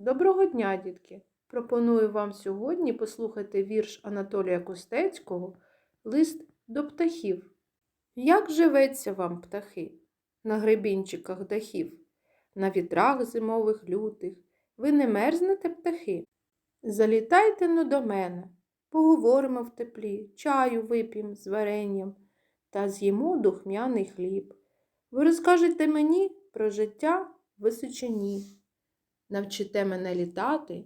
Доброго дня, дітки! Пропоную вам сьогодні послухати вірш Анатолія Костецького Лист до птахів. Як живеться вам, птахи, на гребінчиках дахів, на вітрах зимових лютих, ви не мерзнете, птахи? Залітайте ну до мене, поговоримо в теплі, чаю вип'ємо з варенням та з'їмо духмяний хліб. Ви розкажете мені про життя в височині, навчите мене літати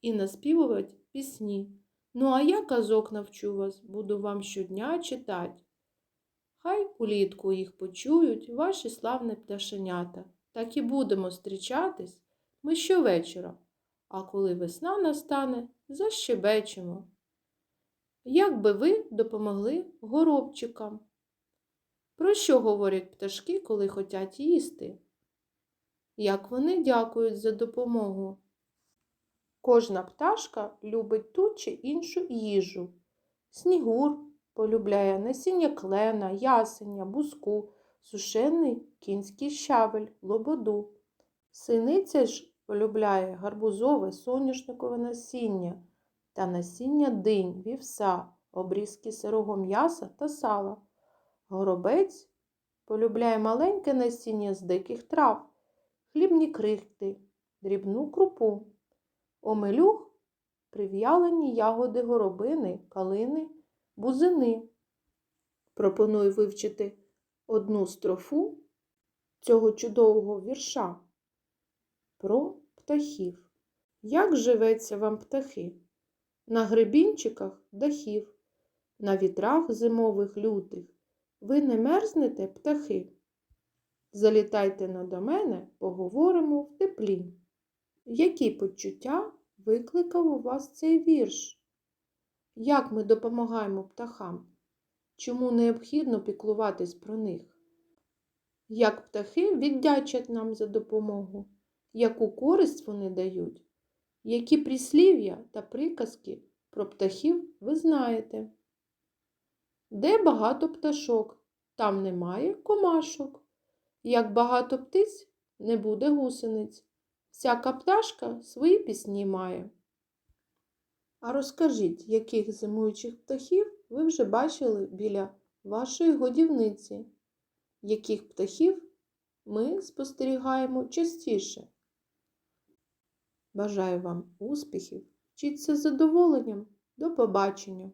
і наспівувати пісні. Ну, а я казок навчу вас, буду вам щодня читати. Хай улітку їх почують ваші славні пташенята. Так і будемо зустрічатись ми щовечора, а коли весна настане, защебечемо. Як би ви допомогли горобчикам? Про що говорять пташки, коли хотять їсти? Як вони дякують за допомогу? Кожна пташка любить ту чи іншу їжу. Снігур полюбляє насіння клена, ясеня, буску, сушений кінський щавель, лободу. Синиця ж полюбляє гарбузове соняшникове насіння та насіння динь, вівса, обрізки сирого м'яса та сала. Горобець полюбляє маленьке насіння з диких трав, хлібні крихти, дрібну крупу. Омелюх прив'ялені ягоди горобини, калини, бузини. Пропоную вивчити одну строфу цього чудового вірша про птахів. Як живеться вам птахи? На гребінчиках дахів, на вітрах зимових лютих. Ви не мерзнете, птахи? Залітайте на до мене, поговоримо в теплі. Які почуття викликав у вас цей вірш? Як ми допомагаємо птахам? Чому необхідно піклуватись про них? Як птахи віддячать нам за допомогу? Яку користь вони дають? Які прислів'я та приказки про птахів ви знаєте? Де багато пташок, там немає комашок. Як багато птиць, не буде гусениць. Всяка пташка свої пісні має. А розкажіть, яких зимуючих птахів ви вже бачили біля вашої годівниці? Яких птахів ми спостерігаємо частіше? Бажаю вам успіхів, вчіться задоволенням. До побачення!